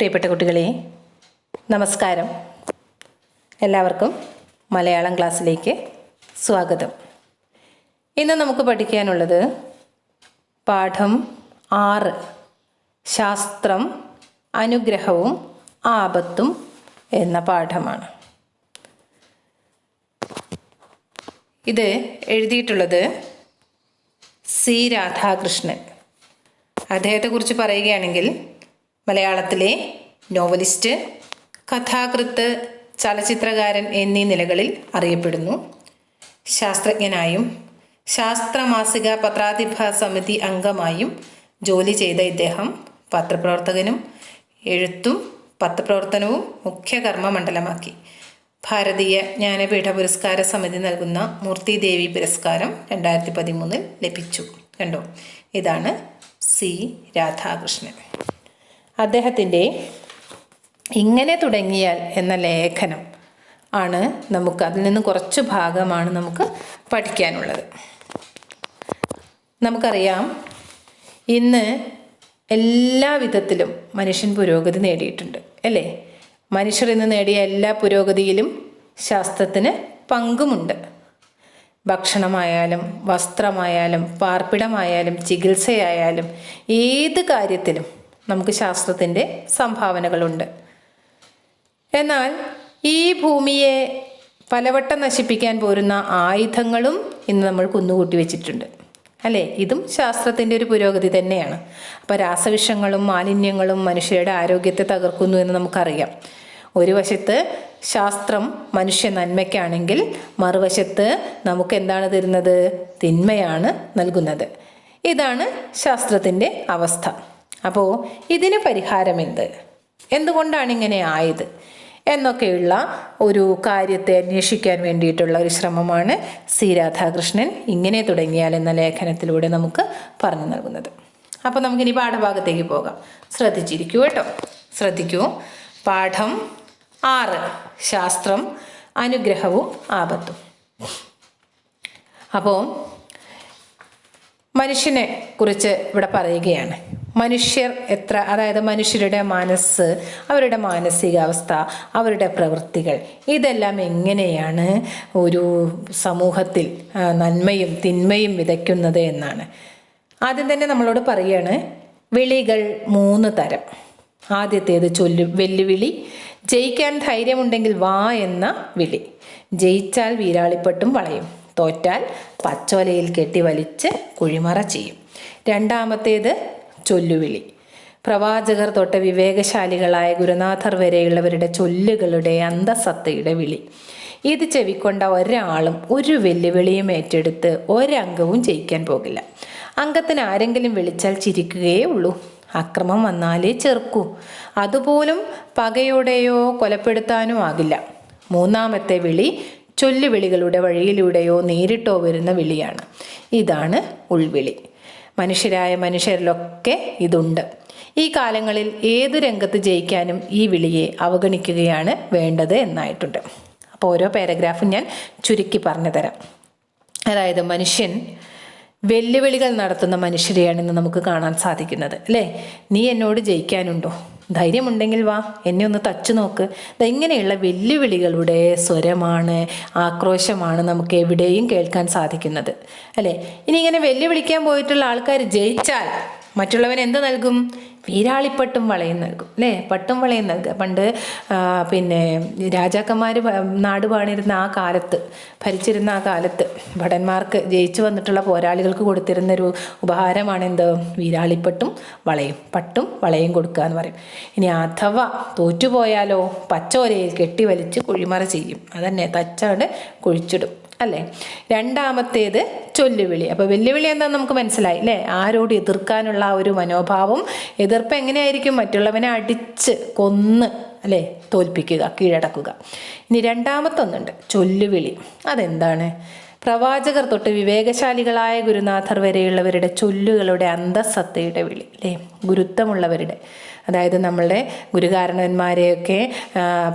പ്രിയപ്പെട്ട കുട്ടികളെ നമസ്കാരം. എല്ലാവർക്കും മലയാളം ക്ലാസ്സിലേക്ക് സ്വാഗതം. ഇന്ന് നമുക്ക് പഠിക്കാനുള്ളത് പാഠം ആറ് ശാസ്ത്രം അനുഗ്രഹവും ആപത്തും എന്ന പാഠമാണ്. ഇത് എഴുതിയിട്ടുള്ളത് സി രാധാകൃഷ്ണൻ. അദ്ദേഹത്തെക്കുറിച്ച് പറയുകയാണെങ്കിൽ മലയാളത്തിലെ നോവലിസ്റ്റ് കഥാകൃത്ത് ചലച്ചിത്രകാരൻ എന്നീ നിലകളിൽ അറിയപ്പെടുന്നു. ശാസ്ത്രജ്ഞനായും ശാസ്ത്രമാസിക പത്രാധിപ സമിതി അംഗമായും ജോലി ചെയ്ത ഇദ്ദേഹം പത്രപ്രവർത്തകനും എഴുത്തും പത്രപ്രവർത്തനവും മുഖ്യ കർമ്മമണ്ഡലമാക്കി. ഭാരതീയ ജ്ഞാനപീഠ പുരസ്കാര സമിതി നൽകുന്ന മൂർത്തി ദേവി പുരസ്കാരം രണ്ടായിരത്തി പതിമൂന്നിൽ ലഭിച്ചു. കണ്ടോ? ഇതാണ് സി. രാധാകൃഷ്ണൻ. അദ്ദേഹത്തിന്റെ ഇങ്ങനെ തുടങ്ങിയാൽ എന്ന ലേഖനം ആണ് നമുക്ക് അതിൽ നിന്ന് കുറച്ച് ഭാഗമാണ് നമുക്ക് പഠിക്കാനുള്ളത്. നമുക്കറിയാം ഇന്ന് എല്ലാ വിധത്തിലും മനുഷ്യൻ പുരോഗതി നേടിയിട്ടുണ്ട് അല്ലേ? മനുഷ്യർ ഇന്ന് നേടിയ എല്ലാ പുരോഗതിയിലും ശാസ്ത്രത്തിന് പങ്കുമുണ്ട്. ഭക്ഷണമായാലും വസ്ത്രമായാലും പാർപ്പിടമായാലും ചികിത്സയായാലും ഏത് കാര്യത്തിലും നമുക്ക് ശാസ്ത്രത്തിന്റെ സംഭാവനകളുണ്ട്. എന്നാൽ ഈ ഭൂമിയെ പലവട്ടം നശിപ്പിക്കാൻ പോരുന്ന ആയുധങ്ങളും ഇന്ന് നമ്മൾ കുന്നുകൂട്ടി വെച്ചിട്ടുണ്ട്. അല്ലേ? ഇതും ശാസ്ത്രത്തിന്റെ ഒരു പുരോഗതി തന്നെയാണ്. അപ്പോൾ രാസവിഷങ്ങളും മാലിന്യങ്ങളും മനുഷ്യരുടെ ആരോഗ്യത്തെ തകർക്കുന്നു എന്ന് നമുക്കറിയാം. ഒരു വശത്ത് ശാസ്ത്രം മനുഷ്യ നന്മയ്ക്കാണെങ്കിൽ മറുവശത്ത് നമുക്ക് എന്താണ് തരുന്നത്? തിന്മയാണ് നൽകുന്നത്. ഇതാണ് ശാസ്ത്രത്തിന്റെ അവസ്ഥ. അപ്പോൾ ഇതിന് പരിഹാരം എന്ത് എന്തുകൊണ്ടാണ് ഇങ്ങനെ ആയത്? എന്നൊക്കെയുള്ള ഒരു കാര്യത്തെ അന്വേഷിക്കാൻ വേണ്ടിയിട്ടുള്ള ഒരു ശ്രമമാണ് സി രാധാകൃഷ്ണൻ ഇങ്ങനെ തുടങ്ങിയാൽ എന്ന ലേഖനത്തിലൂടെ നമുക്ക് പറഞ്ഞു നൽകുന്നത്. അപ്പോൾ നമുക്കിനി പാഠഭാഗത്തേക്ക് പോകാം. ശ്രദ്ധിച്ചിരിക്കൂ കേട്ടോ. ശ്രദ്ധിക്കൂ. പാഠം ആറ്. ശാസ്ത്രം അനുഗ്രഹവും ആപത്തും. അപ്പോൾ മനുഷ്യനെ കുറിച്ച് ഇവിടെ പറയുകയാണ്. മനുഷ്യർ എത്ര അതായത് മനുഷ്യരുടെ മനസ്സ് അവരുടെ മാനസികാവസ്ഥ അവരുടെ പ്രവൃത്തികൾ ഇതെല്ലാം എങ്ങനെയാണ് ഒരു സമൂഹത്തിൽ നന്മയും തിന്മയും വിതയ്ക്കുന്നത് എന്നാണ്. ആദ്യം തന്നെ നമ്മളോട് പറയാണ് വിളികൾ മൂന്ന് തരം. ആദ്യത്തേത് ചൊല്ലു വെല്ലുവിളി ജയിക്കാൻ ധൈര്യമുണ്ടെങ്കിൽ വാ എന്ന വിളി. ജയിച്ചാൽ വീരാളിപ്പെട്ടും വളയും തോറ്റാൽ പച്ചോലയിൽ കെട്ടി വലിച്ച് കുഴിമറ ചെയ്യും. രണ്ടാമത്തേത് ചൊല്ലുവിളി. പ്രവാചകർ തൊട്ട് വിവേകശാലികളായ ഗുരുനാഥർ വരെയുള്ളവരുടെ ചൊല്ലുകളുടെ അന്തസത്തയുടെ വിളി. ഇത് ചെവിക്കൊണ്ട ഒരാളും ഒരു വെല്ലുവിളിയും ഏറ്റെടുത്ത് ഒരംഗവും ജയിക്കാൻ പോകില്ല. അംഗത്തിന് ആരെങ്കിലും വിളിച്ചാൽ ചിരിക്കുകയേ ഉള്ളൂ. അക്രമം വന്നാലേ ചെറുക്കൂ. അതുപോലും പകയോടെയോ കൊലപ്പെടുത്താനോ ആകില്ല. മൂന്നാമത്തെ വിളി ചൊല്ലുവിളികളുടെ വഴിയിലൂടെയോ നേരിട്ടോ വരുന്ന വിളിയാണ്. ഇതാണ് ഉൾവിളി. മനുഷ്യരായ മനുഷ്യരിലൊക്കെ ഇതുണ്ട്. ഈ കാലങ്ങളിൽ ഏതു രംഗത്ത് ജയിക്കാനും ഈ വിളിയെ അവഗണിക്കുകയാണ് വേണ്ടത് എന്നായിട്ടുണ്ട്. അപ്പോൾ ഓരോ പാരഗ്രാഫും ഞാൻ ചുരുക്കി പറഞ്ഞു തരാം അതായത് മനുഷ്യൻ വെല്ലുവിളികൾ നടത്തുന്ന മനുഷ്യരെയാണ് ഇന്ന് നമുക്ക് കാണാൻ സാധിക്കുന്നത്. അല്ലേ? നീ എന്നോട് ജയിക്കാനുണ്ടോ? ധൈര്യമുണ്ടെങ്കിൽ വാ എന്നെ ഒന്ന് തച്ചു നോക്ക്. ഇങ്ങനെയുള്ള വെല്ലുവിളികളുടെ സ്വരമാണ് ആക്രോശമാണ് നമുക്ക് എവിടെയും കേൾക്കാൻ സാധിക്കുന്നത്. അല്ലേ? ഇനി ഇങ്ങനെ വെല്ലുവിളിക്കാൻ പോയിട്ടുള്ള ആൾക്കാർ ജയിച്ചാൽ മറ്റുള്ളവൻ എന്ത് നൽകും? വീരാളിപ്പട്ടും വളയും നൽകും. അല്ലേ? പട്ടും വളയും നൽകുക. പണ്ട് പിന്നെ രാജാക്കന്മാർ നാട് പാണിരുന്ന ആ കാലത്ത് ഭരിച്ചിരുന്ന ആ കാലത്ത് ഭടന്മാർക്ക് ജയിച്ചു വന്നിട്ടുള്ള പോരാളികൾക്ക് കൊടുത്തിരുന്ന ഒരു ഉപഹാരമാണ് എന്ത്? വീരാളിപ്പട്ടും വളയും. പട്ടും വളയും കൊടുക്കുക എന്ന് പറയും. ഇനി അഥവാ തോറ്റുപോയാലോ പച്ചോലയിൽ കെട്ടിവലിച്ച് കുഴിമറ ചെയ്യും. അതന്നെ തച്ചാണ്ട് കുഴിച്ചിടും. അല്ലേ? രണ്ടാമത്തേത് ചൊല്ലുവിളി. അപ്പോൾ വെല്ലുവിളി എന്താണെന്ന് നമുക്ക് മനസ്സിലായി അല്ലേ? ആരോട് എതിർക്കാനുള്ള ആ ഒരു മനോഭാവം എതിർപ്പ് എങ്ങനെയായിരിക്കും? മറ്റുള്ളവനെ അടിച്ച് കൊന്ന് അല്ലേ? തോൽപ്പിക്കുക കീഴടക്കുക. ഇനി രണ്ടാമത്തൊന്നുണ്ട് ചൊല്ലുവിളി. അതെന്താണ്? പ്രവാചകർ തൊട്ട് വിവേകശാലികളായ ഗുരുനാഥർ വരെയുള്ളവരുടെ ചൊല്ലുകളുടെ അന്തസത്തയുടെ വിളി അല്ലേ? ഗുരുത്വമുള്ളവരുടെ. അതായത് നമ്മളുടെ ഗുരുകാരണന്മാരെയൊക്കെ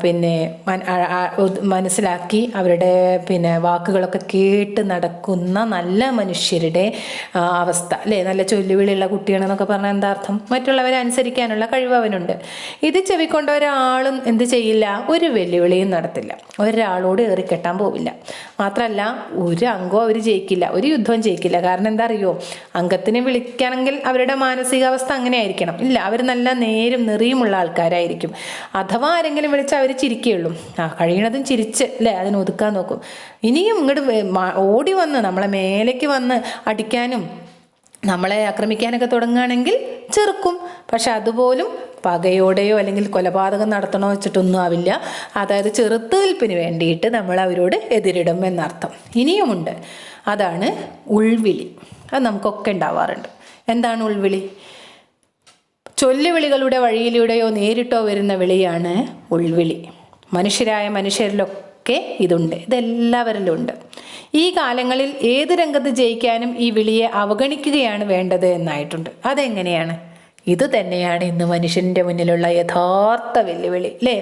പിന്നെ മനസ്സിലാക്കി അവരുടെ പിന്നെ വാക്കുകളൊക്കെ കേട്ട് നടക്കുന്ന നല്ല മനുഷ്യരുടെ അവസ്ഥ. അല്ലേ? നല്ല ചൊല്ലുവിളിയുള്ള കുട്ടിയാണെന്നൊക്കെ പറഞ്ഞാൽ എന്താ അർത്ഥം? മറ്റുള്ളവരെ അനുസരിക്കാനുള്ള കഴിവ് അവനുണ്ട്. ഇത് ചെവിക്കൊണ്ട ഒരാളും എന്ത് ചെയ്യില്ല? ഒരു വെല്ലുവിളിയും നടത്തില്ല. ഒരാളോട് ഏറിക്കെട്ടാൻ പോവില്ല. മാത്രമല്ല ഒരു അംഗവും അവർ ജയിക്കില്ല. ഒരു യുദ്ധവും ജയിക്കില്ല. കാരണം എന്താ അറിയോ? അംഗത്തിനെ വിളിക്കണമെങ്കിൽ അവരുടെ മാനസികാവസ്ഥ അങ്ങനെ ആയിരിക്കണം ഇല്ല അവർ നല്ല നേരും നിറയുമുള്ള ആൾക്കാരായിരിക്കും. അഥവാ ആരെങ്കിലും വിളിച്ചാൽ അവർ ചിരിക്കുകയുള്ളൂ ആ കഴിയണതും ചിരിച്ച് അല്ലേ അതിനെ ഒതുക്കാൻ നോക്കും. ഇനിയും ഇങ്ങോട്ട് ഓടി വന്ന് നമ്മളെ മേലേക്ക് വന്ന് അടിക്കാനും നമ്മളെ ആക്രമിക്കാനൊക്കെ തുടങ്ങുകയാണെങ്കിൽ ചെറുക്കും. പക്ഷെ അതുപോലും പകയോടെയോ അല്ലെങ്കിൽ കൊലപാതകം നടത്തണോ വെച്ചിട്ടൊന്നും ആവില്ല. അതായത് ചെറുത്തുനിൽപ്പിന് വേണ്ടിയിട്ട് നമ്മൾ അവരോട് എതിരിടും എന്നർത്ഥം. ഇനിയുമുണ്ട്. അതാണ് ഉൾവിളി. അത് നമുക്കൊക്കെ ഉണ്ടാവാറുണ്ട്. എന്താണ് ഉൾവിളി? ചൊല്ലുവിളികളുടെ വഴിയിലൂടെയോ നേരിട്ടോ വരുന്ന വിളിയാണ് ഉൾവിളി. മനുഷ്യരായ മനുഷ്യരിലൊക്കെ ഇതുണ്ട്. ഇതെല്ലാവരിലും ഉണ്ട്. ഈ കാലങ്ങളിൽ ഏത് രംഗത്ത് ജയിക്കാനും ഈ വിളിയെ അവഗണിക്കുകയാണ് വേണ്ടത് എന്നായിട്ടുണ്ട്. അതെങ്ങനെയാണ്? ഇത് തന്നെയാണ് ഇന്ന് മനുഷ്യന്റെ മുന്നിലുള്ള യഥാർത്ഥ വെല്ലുവിളി അല്ലേ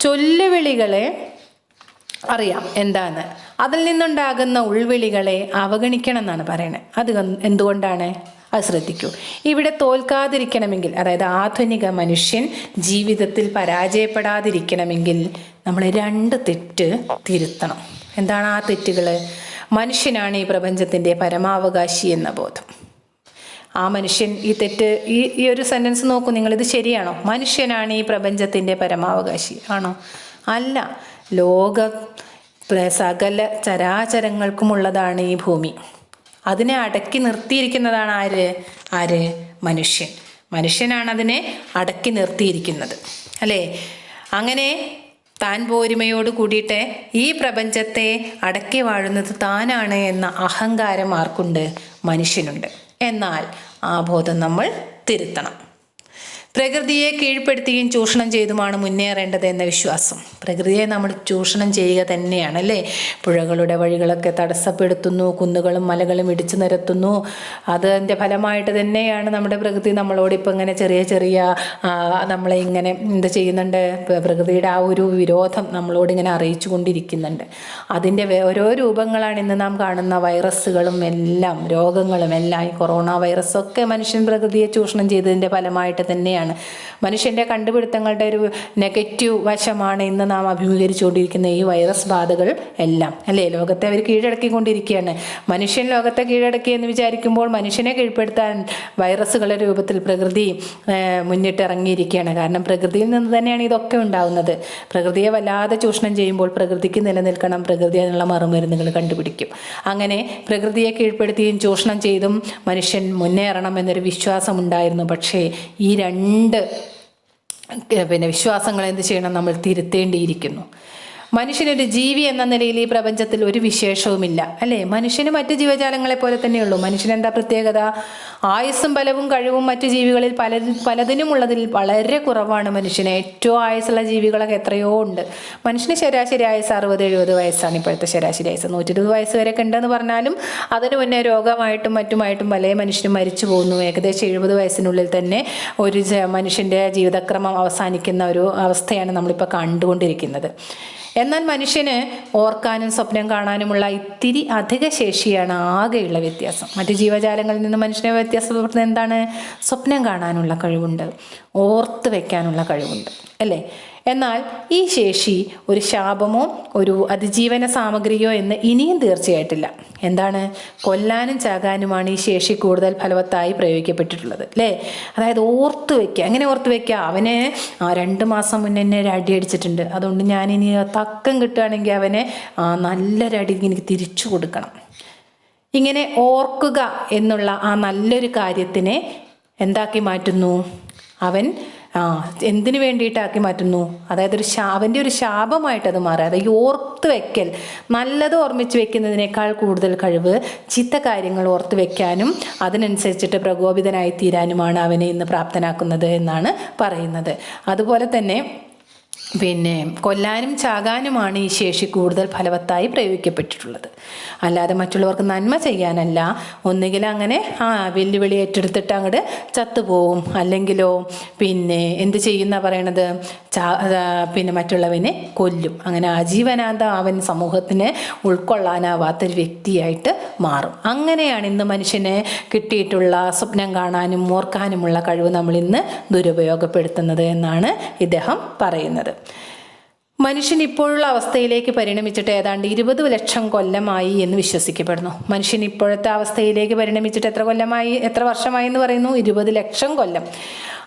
ചൊല്ലുവിളികളെ അറിയാം എന്താണ് അതിൽ നിന്നുണ്ടാകുന്ന ഉൾവിളികളെ അവഗണിക്കണം എന്നാണ് പറയുന്നത് അത് എന്തുകൊണ്ടാണ്? അത് ശ്രദ്ധിക്കൂ. ഇവിടെ തോൽക്കാതിരിക്കണമെങ്കിൽ അതായത് ആധുനിക മനുഷ്യൻ ജീവിതത്തിൽ പരാജയപ്പെടാതിരിക്കണമെങ്കിൽ നമ്മൾ രണ്ട് തെറ്റ് തിരുത്തണം. എന്താണ് ആ തെറ്റുകൾ മനുഷ്യനാണ് ഈ പ്രപഞ്ചത്തിന്റെ പരമാവകാശി എന്ന ബോധം. ആ മനുഷ്യൻ ഈ തെറ്റ് ഈ ഈ ഒരു സെന്റൻസ് നോക്കൂ നിങ്ങളിത് ശരിയാണോ? മനുഷ്യനാണ് ഈ പ്രപഞ്ചത്തിന്റെ പരമാവകാശി. ആണോ? അല്ല. ലോക സകല ചരാചരങ്ങൾക്കുമുള്ളതാണ് ഈ ഭൂമി. അതിനെ അടക്കി നിർത്തിയിരിക്കുന്നതാണ് ആര്? ആര്? മനുഷ്യൻ. മനുഷ്യനാണ് അതിനെ അടക്കി നിർത്തിയിരിക്കുന്നത്. അല്ലേ? അങ്ങനെ താൻ പോരുമയോട് കൂടിയിട്ട് ഈ പ്രപഞ്ചത്തെ അടക്കി വാഴുന്നത് താനാണ് എന്ന അഹങ്കാരം ആർക്കുണ്ട്? മനുഷ്യനുണ്ട്. എന്നാൽ ആ ബോധം നമ്മൾ തിരുത്തണം. പ്രകൃതിയെ കീഴ്പ്പെടുത്തുകയും ചൂഷണം ചെയ്തുമാണ് മുന്നേറേണ്ടത് എന്ന വിശ്വാസം. പ്രകൃതിയെ നമ്മൾ ചൂഷണം ചെയ്യുക തന്നെയാണ് അല്ലേ? പുഴകളുടെ വഴികളൊക്കെ തടസ്സപ്പെടുത്തുന്നു കുന്നുകളും മലകളും ഇടിച്ചു നിരത്തുന്നു. അതിന്റെ ഫലമായിട്ട് തന്നെയാണ് നമ്മുടെ പ്രകൃതി നമ്മളോട് ഇപ്പം ഇങ്ങനെ ചെറിയ ചെറിയ നമ്മളെ ഇങ്ങനെ എന്ത് ചെയ്യുന്നുണ്ട്? പ്രകൃതിയുടെ ആ ഒരു വിരോധം നമ്മളോട് ഇങ്ങനെ അറിയിച്ചു കൊണ്ടിരിക്കുന്നുണ്ട് അതിന്റെ ഓരോ രൂപങ്ങളാണ് ഇന്ന് നാം കാണുന്ന വൈറസുകളും എല്ലാം രോഗങ്ങളും എല്ലാം. ഈ കൊറോണ വൈറസൊക്കെ മനുഷ്യൻ പ്രകൃതിയെ ചൂഷണം ചെയ്തതിന്റെ ഫലമായിട്ട് തന്നെയാണ്. മനുഷ്യന്റെ കണ്ടുപിടുത്തങ്ങളുടെ ഒരു നെഗറ്റീവ് വശമാണ് ഇന്ന് നാം അഭിമുഖീകരിച്ചുകൊണ്ടിരിക്കുന്ന ഈ വൈറസ് ബാധകൾ എല്ലാം. അല്ലേ? ലോകത്തെ അവർ കീഴടക്കിക്കൊണ്ടിരിക്കുകയാണ്. മനുഷ്യൻ ലോകത്തെ കീഴടക്കി എന്ന് വിചാരിക്കുമ്പോൾ മനുഷ്യനെ കീഴ്പ്പെടുത്താൻ വൈറസുകളുടെ രൂപത്തിൽ പ്രകൃതി മുന്നിട്ടിറങ്ങിയിരിക്കുകയാണ്. കാരണം പ്രകൃതിയിൽ നിന്ന് തന്നെയാണ് ഇതൊക്കെ ഉണ്ടാകുന്നത് പ്രകൃതിയെ വല്ലാതെ ചൂഷണം ചെയ്യുമ്പോൾ പ്രകൃതിക്ക് നിലനിൽക്കണം. പ്രകൃതി അതിനുള്ള മറുമരുന്നുകൾ കണ്ടുപിടിക്കും. അങ്ങനെ പ്രകൃതിയെ കീഴ്പ്പെടുത്തിയും ചൂഷണം ചെയ്തും മനുഷ്യൻ മുന്നേറണം എന്നൊരു വിശ്വാസമുണ്ടായിരുന്നു. പക്ഷേ ഈ രണ്ട് പിന്നെ വിശ്വാസങ്ങൾ എന്ത് ചെയ്യണം? നമ്മൾ തിരുത്തേണ്ടിയിരിക്കുന്നു. മനുഷ്യനൊരു ജീവി എന്ന നിലയിൽ ഈ പ്രപഞ്ചത്തിൽ ഒരു വിശേഷവുമില്ല. അല്ലേ? മനുഷ്യന് മറ്റു ജീവജാലങ്ങളെ പോലെ തന്നെയുള്ളൂ മനുഷ്യൻ എന്താ പ്രത്യേകത? ആയുസ്സും ബലവും കഴിവും മറ്റു ജീവികളിൽ പല പലതിനും ഉള്ളതിൽ വളരെ കുറവാണ് മനുഷ്യന്. ഏറ്റവും ആയുസ്സുള്ള ജീവികളൊക്കെ എത്രയോ ഉണ്ട്. മനുഷ്യന് ശരാശരി ആയുസ് അറുപത് എഴുപത് വയസ്സാണ് ഇപ്പോഴത്തെ ശരാശരി ആയുസ് നൂറ്റി ഇരുപത് വയസ്സ് വരെയൊക്കെ ഉണ്ടെന്ന് പറഞ്ഞാലും അതിന് മുന്നേ രോഗമായിട്ടും മറ്റുമായിട്ടും പല മനുഷ്യനും മരിച്ചു പോകുന്നു. ഏകദേശം എഴുപത് വയസ്സിനുള്ളിൽ തന്നെ ഒരു മനുഷ്യന്റെ ജീവിതക്രമം അവസാനിക്കുന്ന ഒരു അവസ്ഥയാണ് നമ്മളിപ്പോൾ കണ്ടുകൊണ്ടിരിക്കുന്നത്. എന്നാൽ മനുഷ്യന് ഓർക്കാനും സ്വപ്നം കാണാനുമുള്ള ഇത്തിരി അധിക ശേഷിയാണ് ആകെയുള്ള വ്യത്യാസം. മറ്റു ജീവജാലങ്ങളിൽ നിന്ന് മനുഷ്യനെ വ്യത്യാസപ്പെടുത്തുന്നത് എന്താണ്? സ്വപ്നം കാണാനുള്ള കഴിവുണ്ട്. ഓർത്ത് വെക്കാനുള്ള കഴിവുണ്ട്. അല്ലേ? എന്നാൽ ഈ ശേഷി ഒരു ശാപമോ ഒരു അതിജീവന സാമഗ്രിയോ എന്ന് ഇനിയും തീർച്ചയായിട്ടില്ല. എന്താണ്? കൊല്ലാനും ചാകാനുമാണ് ഈ ശേഷി കൂടുതൽ ഫലവത്തായി പ്രയോഗിക്കപ്പെട്ടിട്ടുള്ളത് അല്ലേ? അതായത് ഓർത്ത് വെക്കുക എങ്ങനെ ഓർത്ത് വെക്കുക അവനെ രണ്ട് മാസം മുന്നേ എന്നെ അടി അടിച്ചിട്ടുണ്ട്. അതുകൊണ്ട് ഞാൻ ഇനി തക്കം കിട്ടുകയാണെങ്കിൽ അവനെ ആ നല്ലൊരടി എനിക്ക് തിരിച്ചു കൊടുക്കണം. ഇങ്ങനെ ഓർക്കുക എന്നുള്ള ആ നല്ലൊരു കാര്യത്തിനെ എന്താക്കി മാറ്റുന്നു? അവൻ ആ എന്തിനു വേണ്ടിയിട്ടാക്കി മാറ്റുന്നു? അതായത് ഒരു ശാ ഒരു ശാപമായിട്ട് അത് മാറുക. അതായത് ഓർത്ത് വെക്കൽ. നല്ലത് ഓർമ്മിച്ച് വെക്കുന്നതിനേക്കാൾ കൂടുതൽ കഴിവ് ചിത്ത കാര്യങ്ങൾ ഓർത്ത് വെക്കാനും അതിനനുസരിച്ചിട്ട് പ്രകോപിതനായി തീരാനുമാണ് അവനെ ഇന്ന് പ്രാപ്തനാക്കുന്നത് എന്നാണ് പറയുന്നത്. അതുപോലെ തന്നെ പിന്നെ കൊല്ലാനും ചാകാനുമാണ് ഈ ശേഷി കൂടുതൽ ഫലവത്തായി പ്രയോഗിക്കപ്പെട്ടിട്ടുള്ളത്. അല്ലാതെ മറ്റുള്ളവർക്ക് നന്മ ചെയ്യാനല്ല ഒന്നുകിൽ അങ്ങനെ ആ വെല്ലുവിളി ഏറ്റെടുത്തിട്ട് അങ്ങോട്ട് ചത്തുപോവും. അല്ലെങ്കിലോ പിന്നെ എന്ത് ചെയ്യുന്ന പറയണത്? ചാ പിന്നെ മറ്റുള്ളവനെ കൊല്ലും. അങ്ങനെ ആജീവനാന്ത അവൻ സമൂഹത്തിന് ഉൾക്കൊള്ളാനാവാത്തൊരു വ്യക്തിയായിട്ട് മാറും. അങ്ങനെയാണ് ഇന്ന് മനുഷ്യനെ കിട്ടിയിട്ടുള്ള സ്വപ്നം കാണാനും ഓർക്കാനുമുള്ള കഴിവ് നമ്മൾ ഇന്ന് ദുരുപയോഗപ്പെടുത്തുന്നത് എന്നാണ് ഇദ്ദേഹം പറയുന്നത്. മനുഷ്യൻ ഇപ്പോഴുള്ള അവസ്ഥയിലേക്ക് പരിണമിച്ചിട്ട് ഏതാണ്ട് ഇരുപത് ലക്ഷം കൊല്ലമായി എന്ന് വിശ്വസിക്കപ്പെടുന്നു. മനുഷ്യൻ ഇപ്പോഴത്തെ അവസ്ഥയിലേക്ക് പരിണമിച്ചിട്ട് എത്ര കൊല്ലമായി എത്ര വർഷമായി എന്ന് പറയുന്നു? ഇരുപത് ലക്ഷം കൊല്ലം.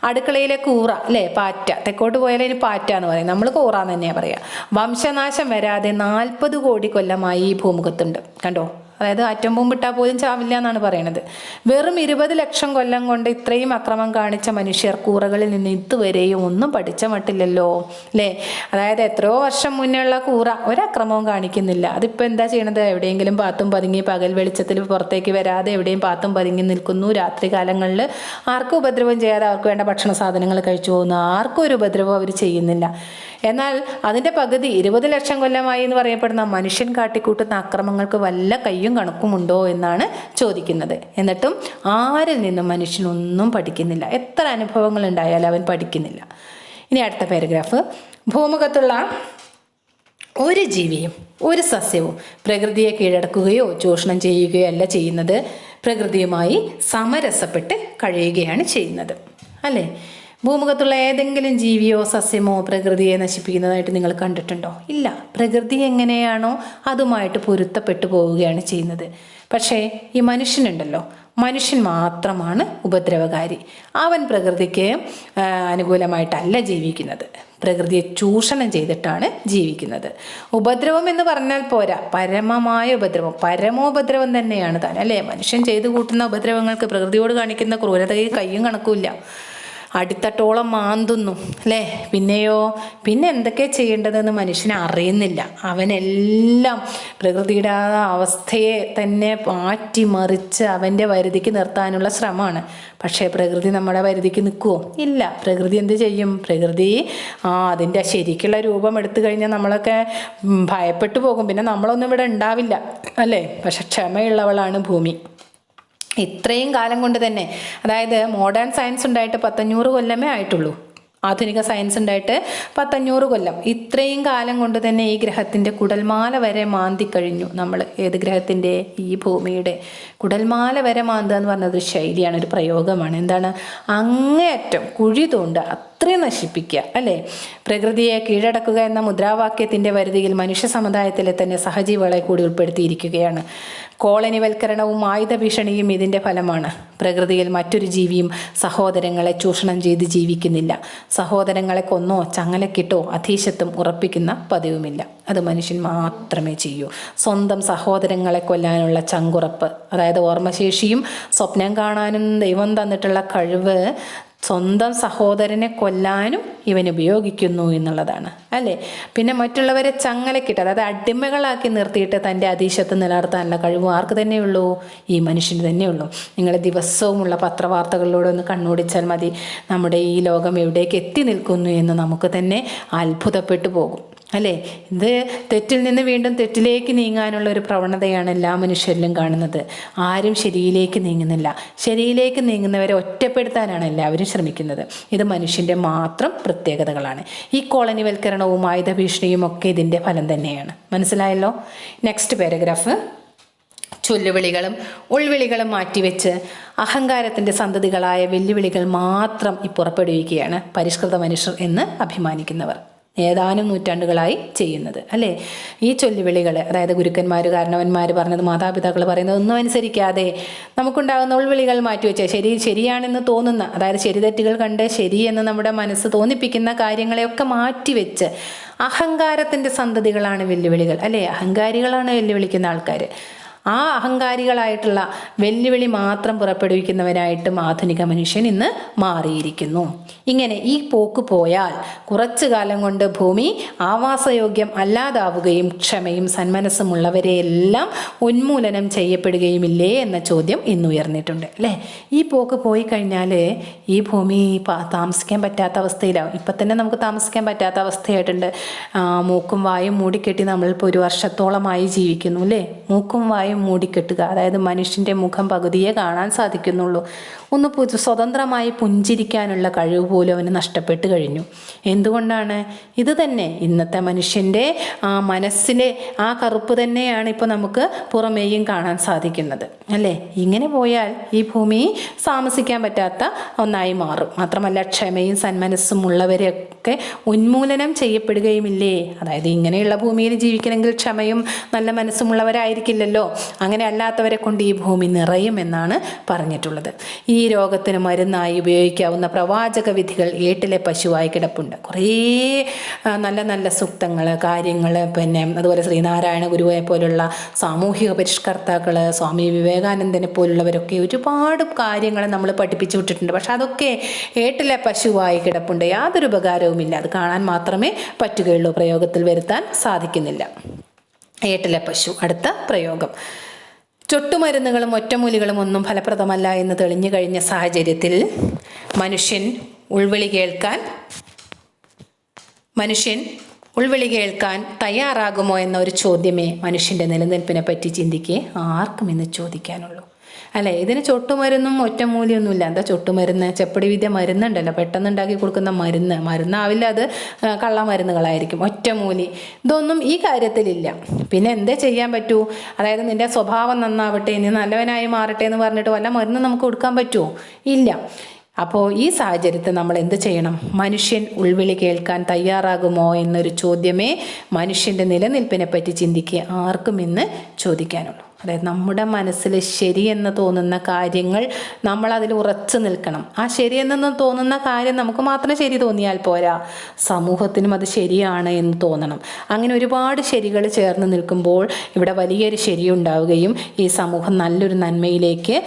അടുക്കളയിലെ കൂറ അല്ലേ? പാറ്റ. തെക്കോട്ട് പോയാൽ അതിന് പാറ്റ എന്ന് പറയും. നമ്മൾ കൂറ എന്ന് തന്നെയാണ് പറയുക വംശനാശം വരാതെ നാൽപ്പത് കോടി കൊല്ലമായി ഈ ഭൂമുഖത്തുണ്ട്. കണ്ടോ? അതായത് ആറ്റം ബോംബിട്ടാൽ പോലും ചാവില്ല എന്നാണ് പറയുന്നത് വെറും ഇരുപത് ലക്ഷം കൊല്ലം കൊണ്ട് ഇത്രയും അക്രമം കാണിച്ച മനുഷ്യർ കൂറകളിൽ നിന്ന് ഇതുവരെയും ഒന്നും പഠിച്ച മട്ടില്ലല്ലോ അല്ലേ അതായത് എത്രയോ വർഷം മുന്നേ ഉള്ള കൂറ ഒരക്രമവും കാണിക്കുന്നില്ല. അതിപ്പോൾ എന്താ ചെയ്യണത്? എവിടെയെങ്കിലും പാത്തും പതുങ്ങി പകൽ വെളിച്ചത്തിൽ പുറത്തേക്ക് വരാതെ എവിടെയും പാത്തും പതുങ്ങി നിൽക്കുന്നു. രാത്രി കാലങ്ങളിൽ ആർക്കും ഉപദ്രവം ചെയ്യാതെ അവർക്ക് വേണ്ട ഭക്ഷണ സാധനങ്ങൾ കഴിച്ചു പോകുന്നു. ആർക്കും ഒരു ഉപദ്രവം അവർ ചെയ്യുന്നില്ല. എന്നാൽ അതിന്റെ പകുതി ഇരുപത് ലക്ഷം കൊല്ലമായി എന്ന് പറയപ്പെടുന്ന മനുഷ്യൻ കാട്ടിക്കൂട്ടുന്ന അക്രമങ്ങൾക്ക് വല്ല കയ്യും കണക്കുമുണ്ടോ എന്നാണ് ചോദിക്കുന്നത്. എന്നിട്ടും ആരിൽ നിന്നും മനുഷ്യനൊന്നും പഠിക്കുന്നില്ല. എത്ര അനുഭവങ്ങൾ ഉണ്ടായാലും അവൻ പഠിക്കുന്നില്ല. ഇനി അടുത്ത പാരഗ്രാഫ് ഭൂമുഖത്തുള്ള ഒരു ജീവിയും ഒരു സസ്യവും പ്രകൃതിയെ കീഴടക്കുകയോ ചൂഷണം ചെയ്യുകയോ അല്ല ചെയ്യുന്നത്. പ്രകൃതിയുമായി സമരസപ്പെട്ട് കഴിയുകയാണ് ചെയ്യുന്നത്. അല്ലേ? ഭൂമുഖത്തുള്ള ഏതെങ്കിലും ജീവിയോ സസ്യമോ പ്രകൃതിയെ നശിപ്പിക്കുന്നതായിട്ട് നിങ്ങൾ കണ്ടിട്ടുണ്ടോ? ഇല്ല. പ്രകൃതി എങ്ങനെയാണോ അതുമായിട്ട് പൊരുത്തപ്പെട്ടു പോവുകയാണ് ചെയ്യുന്നത്. പക്ഷേ ഈ മനുഷ്യനുണ്ടല്ലോ. മനുഷ്യൻ മാത്രമാണ് ഉപദ്രവകാരി. അവൻ പ്രകൃതിക്ക് അനുകൂലമായിട്ടല്ല ജീവിക്കുന്നത്. പ്രകൃതിയെ ചൂഷണം ചെയ്തിട്ടാണ് ജീവിക്കുന്നത്. ഉപദ്രവം എന്ന് പറഞ്ഞാൽ പോരാ. പരമമായ ഉപദ്രവം. പരമോപദ്രവം തന്നെയാണ് താൻ അല്ലേ? മനുഷ്യൻ ചെയ്തു കൂട്ടുന്ന ഉപദ്രവങ്ങൾക്ക് പ്രകൃതിയോട് കാണിക്കുന്ന ക്രൂരതയിൽ കയ്യും കണക്കുമില്ല. അടിത്തട്ടോളം മാന്തുന്നു അല്ലേ? പിന്നെയോ പിന്നെ എന്തൊക്കെ ചെയ്യേണ്ടതെന്ന് മനുഷ്യൻ അറിയുന്നില്ല. അവനെല്ലാം പ്രകൃതിയുടെ ആ അവസ്ഥയെ തന്നെ മാറ്റിമറിച്ച് അവന്റെ വരുതിക്ക് നിർത്താനുള്ള ശ്രമമാണ്. പക്ഷേ പ്രകൃതി നമ്മുടെ വരുതിക്ക് നിൽക്കുമോ ഇല്ല. പ്രകൃതി എന്ത് ചെയ്യും? പ്രകൃതി ആ അതിന്റെ ശരിക്കുള്ള രൂപം എടുത്തു കഴിഞ്ഞാൽ നമ്മളൊക്കെ ഭയപ്പെട്ടു പോകും. പിന്നെ നമ്മളൊന്നും ഇവിടെ ഉണ്ടാവില്ല അല്ലേ? പക്ഷെ ക്ഷമയുള്ളവളാണ് ഭൂമി. ഇത്രയും കാലം കൊണ്ട് തന്നെ അതായത് മോഡേൺ സയൻസ് ഉണ്ടായിട്ട് പത്തഞ്ഞൂറ് കൊല്ലമേ ആയിട്ടുള്ളൂ. ആധുനിക സയൻസ് ഉണ്ടായിട്ട് പത്തഞ്ഞൂറ് കൊല്ലം. ഇത്രയും കാലം കൊണ്ട് തന്നെ ഈ ഗ്രഹത്തിന്റെ കുടൽമാല വരെ മാന്തി കഴിഞ്ഞു നമ്മൾ ഏത് ഗ്രഹത്തിന്റെ ഈ ഭൂമിയുടെ. കുടൽമാല വരെ മാന്തുക എന്ന് പറഞ്ഞത് ഒരു ശൈലിയാണ് ഒരു പ്രയോഗമാണ്. എന്താണ്? അങ്ങേയറ്റം കുഴി തോണ്ട അത്രയും നശിപ്പിക്കുക അല്ലേ? പ്രകൃതിയെ കീഴടക്കുക എന്ന മുദ്രാവാക്യത്തിന്റെ പരിധിയിൽ മനുഷ്യ സമുദായത്തിലെ തന്നെ സഹജീവികളെ കൂടി ഉൾപ്പെടുത്തിയിരിക്കുകയാണ്. കോളനിവൽക്കരണവും ആയുധ ഭീഷണിയും ഇതിന്റെ ഫലമാണ്. പ്രകൃതിയിൽ മറ്റൊരു ജീവിയും സഹോദരങ്ങളെ ചൂഷണം ചെയ്ത് ജീവിക്കുന്നില്ല. സഹോദരങ്ങളെ കൊന്നോ ചങ്ങലക്കിട്ടോ അധീശത്വം ഉറപ്പിക്കുന്ന പതിവുമില്ല. അത് മനുഷ്യൻ മാത്രമേ ചെയ്യൂ. സ്വന്തം സഹോദരങ്ങളെ കൊല്ലാനുള്ള ചങ്കുറപ്പ് അതായത് ഓർമ്മശേഷിയും സ്വപ്നം കാണാനും ദൈവം തന്നിട്ടുള്ള കഴിവ് സ്വന്തം സഹോദരനെ കൊല്ലാനും ഇവൻ ഉപയോഗിക്കുന്നു എന്നുള്ളതാണ് അല്ലേ? പിന്നെ മറ്റുള്ളവരെ ചങ്ങലക്കിട്ട് അതായത് അടിമകളാക്കി നിർത്തിയിട്ട് തന്റെ അതീശത്ത് നിലനിർത്താനുള്ള കഴിവ് ആർക്ക് തന്നെയുള്ളൂ? ഈ മനുഷ്യന് തന്നെയുള്ളൂ. നിങ്ങൾ ദിവസവുമുള്ള പത്രവാർത്തകളിലൂടെ ഒന്ന് കണ്ണോടിച്ചാൽ മതി. നമ്മുടെ ഈ ലോകം എവിടേക്ക് എത്തി നിൽക്കുന്നു എന്ന് നമുക്ക് തന്നെ അത്ഭുതപ്പെട്ടു പോകും. അല്ലേ? ഇത് തെറ്റിൽ നിന്ന് വീണ്ടും തെറ്റിലേക്ക് നീങ്ങാനുള്ള ഒരു പ്രവണതയാണ് എല്ലാ മനുഷ്യരിലും കാണുന്നത്. ആരും ശരിയിലേക്ക് നീങ്ങുന്നില്ല. ശരിയിലേക്ക് നീങ്ങുന്നവരെ ഒറ്റപ്പെടുത്താനാണ് എല്ലാവരും ശ്രമിക്കുന്നത്. ഇത് മനുഷ്യന്റെ മാത്രം പ്രത്യേകതകളാണ്. ഈ കോളനിവൽക്കരണവും ആയുധ ഭീഷണിയും ഒക്കെ ഇതിന്റെ ഫലം തന്നെയാണ്. മനസ്സിലായല്ലോ? നെക്സ്റ്റ് പാരഗ്രാഫ് ചൊല്ലുവിളികളും ഉൾവിളികളും മാറ്റിവെച്ച് അഹങ്കാരത്തിന്റെ സന്തതികളായ വെല്ലുവിളികൾ മാത്രം ഈ പുറപ്പെടുവിക്കുകയാണ് പരിഷ്കൃത മനുഷ്യർ എന്ന് അഭിമാനിക്കുന്നവർ. ഏതാനും നൂറ്റാണ്ടുകളായി ചെയ്യുന്നത് അല്ലേ? ഈ ചൊല്ലുവിളികൾ അതായത് ഗുരുക്കന്മാർ കാരണവന്മാർ പറഞ്ഞത് മാതാപിതാക്കൾ പറയുന്നത് ഒന്നും അനുസരിക്കാതെ നമുക്കുണ്ടാകുന്ന ഉൾവിളികൾ മാറ്റിവെച്ച് ശരി ശരിയാണെന്ന് തോന്നുന്ന അതായത് ശരി തെറ്റുകൾ കണ്ട് ശരിയെന്ന് നമ്മുടെ മനസ്സ് തോന്നിപ്പിക്കുന്ന കാര്യങ്ങളെയൊക്കെ മാറ്റിവെച്ച് അഹങ്കാരത്തിന്റെ സന്തതികളാണ് വെല്ലുവിളികൾ അല്ലേ? അഹങ്കാരികളാണ് വെല്ലുവിളിക്കുന്ന ആൾക്കാർ ആ അഹങ്കാരികളായിട്ടുള്ള വെല്ലുവിളി മാത്രം പുറപ്പെടുവിക്കുന്നവരായിട്ടും ആധുനിക മനുഷ്യൻ ഇന്ന് മാറിയിരിക്കുന്നു. ഇങ്ങനെ ഈ പോക്ക് പോയാൽ കുറച്ചു കാലം കൊണ്ട് ഭൂമി ആവാസയോഗ്യം അല്ലാതാവുകയും ക്ഷമയും സന്മനസ്സുമുള്ളവരെയെല്ലാം ഉന്മൂലനം ചെയ്യപ്പെടുകയുമില്ലേ എന്ന ചോദ്യം ഇന്ന് ഉയർന്നിട്ടുണ്ട് അല്ലേ? ഈ പോക്ക് പോയി കഴിഞ്ഞാൽ ഈ ഭൂമി താമസിക്കാൻ പറ്റാത്ത അവസ്ഥയിലാവും. ഇപ്പം തന്നെ നമുക്ക് താമസിക്കാൻ പറ്റാത്ത അവസ്ഥയായിട്ടുണ്ട്. മൂക്കും വായും മൂടിക്കെട്ടി നമ്മളിപ്പോൾ ഒരു വർഷത്തോളമായി ജീവിക്കുന്നു അല്ലേ? മൂക്കും വായും മൂടിക്കെട്ടുക. അതായത് മനുഷ്യന്റെ മുഖം പകുതിയെ കാണാൻ സാധിക്കുന്നുള്ളൂ. ഒന്ന് സ്വതന്ത്രമായി പുഞ്ചിരിക്കാനുള്ള കഴിവ് പോലും അവന് നഷ്ടപ്പെട്ട് കഴിഞ്ഞു. എന്തുകൊണ്ടാണ്? ഇത് തന്നെ. ഇന്നത്തെ മനുഷ്യന്റെ ആ മനസ്സിലെ ആ കറുപ്പ് തന്നെയാണ് ഇപ്പോൾ നമുക്ക് പുറമേയും കാണാൻ സാധിക്കുന്നത്. അല്ലേ? ഇങ്ങനെ പോയാൽ ഈ ഭൂമി താമസിക്കാൻ പറ്റാത്ത ഒന്നായി മാറും. മാത്രമല്ല ക്ഷമയും സന്മനസ്സും ഉള്ളവരെയൊക്കെ ഉന്മൂലനം ചെയ്യപ്പെടുകയുമില്ലേ? അതായത് ഇങ്ങനെയുള്ള ഭൂമിയിൽ ജീവിക്കണമെങ്കിൽ ക്ഷമയും നല്ല മനസ്സുമുള്ളവരായിരിക്കില്ലല്ലോ. അങ്ങനെ അല്ലാത്തവരെ കൊണ്ട് ഈ ഭൂമി നിറയുമെന്നാണ് പറഞ്ഞിട്ടുള്ളത്. ഈ രോഗത്തിന് മരുന്നായി ഉപയോഗിക്കാവുന്ന പ്രവാചക വിധികൾ ഏട്ടിലെ പശുവായി കിടപ്പുണ്ട്. കുറേ നല്ല നല്ല സൂക്തങ്ങൾ കാര്യങ്ങൾ പിന്നെ അതുപോലെ ശ്രീനാരായണ ഗുരുവെ പോലുള്ള സാമൂഹിക പരിഷ്കർത്താക്കൾ സ്വാമി വിവേകാനന്ദനെ പോലുള്ളവരൊക്കെ ഒരുപാട് കാര്യങ്ങൾ നമ്മൾ പഠിപ്പിച്ചു വിട്ടിട്ടുണ്ട്. പക്ഷെ അതൊക്കെ ഏട്ടിലെ പശുവായി കിടപ്പുണ്ട്. യാതൊരു ഉപകാരവുമില്ല. അത് കാണാൻ മാത്രമേ പറ്റുകയുള്ളൂ. പ്രയോഗത്തിൽ വരുത്താൻ സാധിക്കുന്നില്ല. ഏട്ടിലെ പശു. അടുത്ത പ്രയോഗം. ചൊട്ടുമരുന്നുകളും ഒറ്റമൂലികളും ഒന്നും ഫലപ്രദമല്ല എന്ന് തെളിഞ്ഞു കഴിഞ്ഞ സാഹചര്യത്തിൽ മനുഷ്യൻ ഉൾവിളി കേൾക്കാൻ മനുഷ്യൻ ഉൾവിളി കേൾക്കാൻ തയ്യാറാകുമോ എന്ന ഒരു ചോദ്യമേ മനുഷ്യന്റെ നിലനിൽപ്പിനെ പറ്റി ചിന്തിക്കേ ആർക്കും ഇന്ന് ചോദിക്കാനുള്ളൂ. അല്ലേ? ഇതിന് ചൊട്ടുമരുന്നും ഒറ്റമൂലിയൊന്നുമില്ല. എന്താ ചൊട്ടുമരുന്ന്? ചെപ്പടി വിദ്യ മരുന്നുണ്ടല്ലോ. പെട്ടെന്ന് ഉണ്ടാക്കി കൊടുക്കുന്ന മരുന്ന്. മരുന്നാവില്ല അത് കള്ളമരുന്നുകളായിരിക്കും. ഒറ്റമൂലി. ഇതൊന്നും ഈ കാര്യത്തിലില്ല. പിന്നെ എന്തേ ചെയ്യാൻ പറ്റൂ? അതായത് നിന്റെ സ്വഭാവം നന്നാവട്ടെ നീ നല്ലവനായി മാറട്ടെ എന്ന് പറഞ്ഞിട്ട് വല്ല മരുന്ന് നമുക്ക് കൊടുക്കാൻ പറ്റുമോ ഇല്ല. അപ്പോൾ ഈ സാഹചര്യത്തിൽ നമ്മൾ എന്ത് ചെയ്യണം? മനുഷ്യൻ ഉൾവിളി കേൾക്കാൻ തയ്യാറാകുമോ എന്നൊരു ചോദ്യമേ മനുഷ്യന്റെ നിലനിൽപ്പിനെ പറ്റി ചിന്തിക്കുക ആർക്കും ഇന്ന് ചോദിക്കാനുള്ളൂ. അതായത് നമ്മുടെ മനസ്സിൽ ശരിയെന്ന് തോന്നുന്ന കാര്യങ്ങൾ നമ്മൾ അതിൽ ഉറച്ചു നിൽക്കണം. ആ ശരിയെന്ന് തോന്നുന്ന കാര്യം നമുക്ക് മാത്രം ശരി തോന്നിയാൽ പോരാ. സമൂഹത്തിനും അത് ശരിയാണ് എന്ന് തോന്നണം. അങ്ങനെ ഒരുപാട് ശരികൾ ചേർന്ന് നിൽക്കുമ്പോൾ ഇവിടെ വലിയൊരു ശരി ഉണ്ടാവുകയും ഈ സമൂഹം നല്ലൊരു നന്മയിലേക്ക്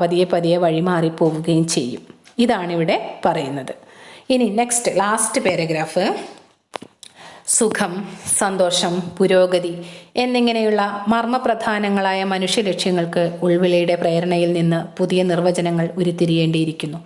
പതിയെ പതിയെ വഴിമാറിപ്പോവുകയും ചെയ്യും. ഇതാണ് ഇവിടെ പറയുന്നത്. ഇനി നെക്സ്റ്റ് ലാസ്റ്റ് പാരഗ്രാഫ് സുഖം സന്തോഷം പുരോഗതി എന്നിങ്ങനെയുള്ള മർമ്മപ്രധാനങ്ങളായ മനുഷ്യ ലക്ഷ്യങ്ങൾക്ക് ഉൾവിളിയുടെ പ്രേരണയിൽ നിന്ന് പുതിയ നിർവചനങ്ങൾ ഉരുത്തിരിയേണ്ടിയിരിക്കുന്നു.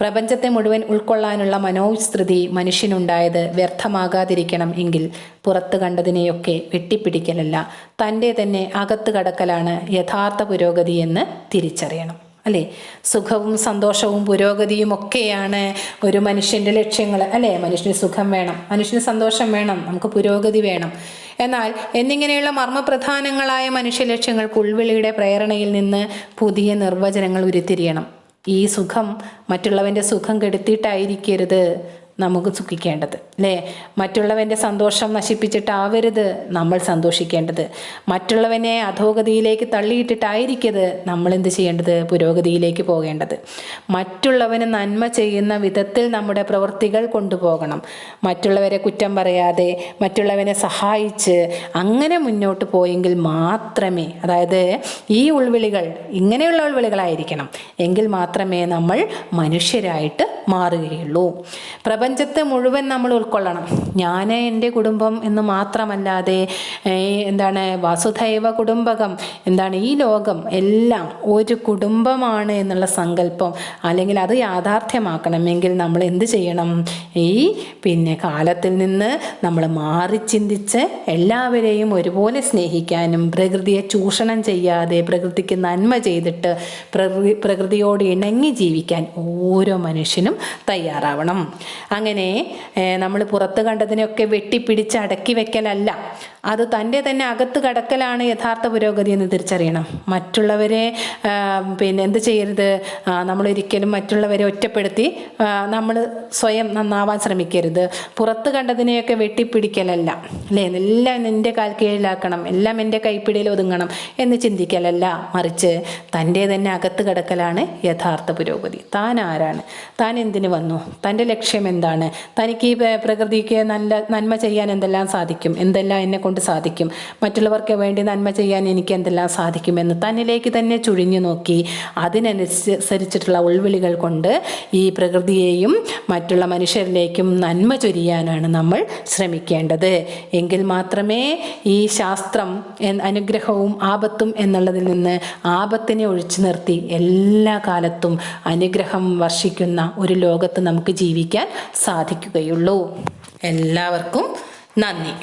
പ്രപഞ്ചത്തെ മുഴുവൻ ഉൾക്കൊള്ളാനുള്ള മനോവിസ്തൃതി മനുഷ്യനുണ്ടായത് വ്യർത്ഥമാകാതിരിക്കണം എങ്കിൽ പുറത്തു കണ്ടതിനെയൊക്കെ വെട്ടിപ്പിടിക്കലല്ല തന്റെ തന്നെ അകത്തു കടക്കലാണ് യഥാർത്ഥ പുരോഗതി എന്ന് തിരിച്ചറിയണം. അല്ലേ? സുഖവും സന്തോഷവും പുരോഗതിയും ഒക്കെയാണ് ഒരു മനുഷ്യന്റെ ലക്ഷ്യങ്ങൾ അല്ലേ? മനുഷ്യന് സുഖം വേണം. മനുഷ്യന് സന്തോഷം വേണം. നമുക്ക് പുരോഗതി വേണം. എന്നാൽ എന്നിങ്ങനെയുള്ള മർമ്മപ്രധാനങ്ങളായ മനുഷ്യ ലക്ഷ്യങ്ങൾ ഉൾവിളിയുടെ പ്രേരണയിൽ നിന്ന് പുതിയ നിർവചനങ്ങൾ ഉരുത്തിരിയണം. ഈ സുഖം മറ്റുള്ളവന്റെ സുഖം കെടുത്തിയിട്ടായിരിക്കരുത്. നമുക്ക് സുഖിക്കേണ്ടത് അല്ലേ മറ്റുള്ളവന്റെ സന്തോഷം നശിപ്പിച്ചിട്ടാവരുത് നമ്മൾ സന്തോഷിക്കേണ്ടത്. മറ്റുള്ളവനെ അധോഗതിയിലേക്ക് തള്ളിയിട്ടിട്ടായിരിക്കരുത് നമ്മൾ എന്ത് ചെയ്യേണ്ടത്? പുരോഗതിയിലേക്ക് പോകേണ്ടത്. മറ്റുള്ളവന് നന്മ ചെയ്യുന്ന വിധത്തിൽ നമ്മുടെ പ്രവൃത്തികൾ കൊണ്ടുപോകണം. മറ്റുള്ളവരെ കുറ്റം പറയാതെ മറ്റുള്ളവനെ സഹായിച്ച് അങ്ങനെ മുന്നോട്ട് പോയെങ്കിൽ മാത്രമേ അതായത് ഈ ഉൾവിളികൾ ഇങ്ങനെയുള്ള ഉൾവിളികളായിരിക്കണം. എങ്കിൽ മാത്രമേ നമ്മൾ മനുഷ്യരായിട്ട് മാറുകയുള്ളൂ. പ്രപഞ്ചത്തെ മുഴുവൻ നമ്മൾ ഉൾക്കൊള്ളണം. ഞാൻ എന്റെ കുടുംബം എന്ന് മാത്രമല്ലാതെ എന്താണ് വസുധൈവ കുടുംബകം എന്താണ് ഈ ലോകം എല്ലാം ഒരു കുടുംബമാണ് എന്നുള്ള സങ്കല്പം അല്ലെങ്കിൽ അത് യാഥാർത്ഥ്യമാക്കണമെങ്കിൽ നമ്മൾ എന്ത് ചെയ്യണം? ഈ പിന്നെ കാലത്തിൽ നിന്ന് നമ്മൾ മാറി ചിന്തിച്ച് എല്ലാവരെയും ഒരുപോലെ സ്നേഹിക്കാനും പ്രകൃതിയെ ചൂഷണം ചെയ്യാതെ പ്രകൃതിക്ക് നന്മ ചെയ്തിട്ട് പ്രകൃതി പ്രകൃതിയോട് ഇണങ്ങി ജീവിക്കാൻ ഓരോ മനുഷ്യനും തയ്യാറാവണം. അങ്ങനെ നമ്മൾ പുറത്ത് കണ്ടതിനെയൊക്കെ വെട്ടിപ്പിടിച്ച് അടക്കി വെക്കലല്ല. അത് തന്റെ തന്നെ അകത്ത് കടക്കലാണ് യഥാർത്ഥ പുരോഗതി എന്ന് തിരിച്ചറിയണം. മറ്റുള്ളവരെ പിന്നെ എന്ത് ചെയ്യരുത്? നമ്മൾ നമ്മളൊരിക്കലും മറ്റുള്ളവരെ ഒറ്റപ്പെടുത്തി നമ്മൾ സ്വയം നന്നാവാൻ ശ്രമിക്കരുത്. പുറത്ത് കണ്ടതിനെയൊക്കെ വെട്ടിപ്പിടിക്കലല്ല. അല്ലേ? എല്ലാം എന്റെ കാൽ കീഴിലാക്കണം. എല്ലാം എന്റെ കൈപ്പിടിയിൽ ഒതുങ്ങണം എന്ന് ചിന്തിക്കലല്ല. മറിച്ച് തന്റെ തന്നെ അകത്ത് കിടക്കലാണ് യഥാർത്ഥ പുരോഗതി. താൻ ആരാണ്? താൻ എന്തിനു വന്നു? തന്റെ ലക്ഷ്യം എന്താണ്? എന്താണ്? തനിക്ക് ഈ പ്ര- പ്രകൃതിക്ക് നല്ല നന്മ ചെയ്യാൻ എന്തെല്ലാം സാധിക്കും? എന്തെല്ലാം എന്നെ കൊണ്ട് സാധിക്കും? മറ്റുള്ളവർക്ക് വേണ്ടി നന്മ ചെയ്യാൻ എനിക്ക് എന്തെല്ലാം സാധിക്കുമെന്ന് തന്നിലേക്ക് തന്നെ ചുഴിഞ്ഞു നോക്കി. അതിനനുസരിച്ചിട്ടുള്ള ഉൾവിളികൾ കൊണ്ട് ഈ പ്രകൃതിയെയും മറ്റുള്ള മനുഷ്യരിലേക്കും നന്മ ചൊരിയാനാണ് നമ്മൾ ശ്രമിക്കേണ്ടത്. എങ്കിൽ മാത്രമേ ഈ ശാസ്ത്രം അനുഗ്രഹവും ആപത്തും എന്നുള്ളതിൽ നിന്ന് ആപത്തിനെ ഒഴിച്ചു നിർത്തി എല്ലാ കാലത്തും അനുഗ്രഹം വർഷിക്കുന്ന ഒരു ലോകത്ത് നമുക്ക് ജീവിക്കാൻ സാധിക്കുകയുള്ളൂ. എല്ലാവർക്കും നന്ദി.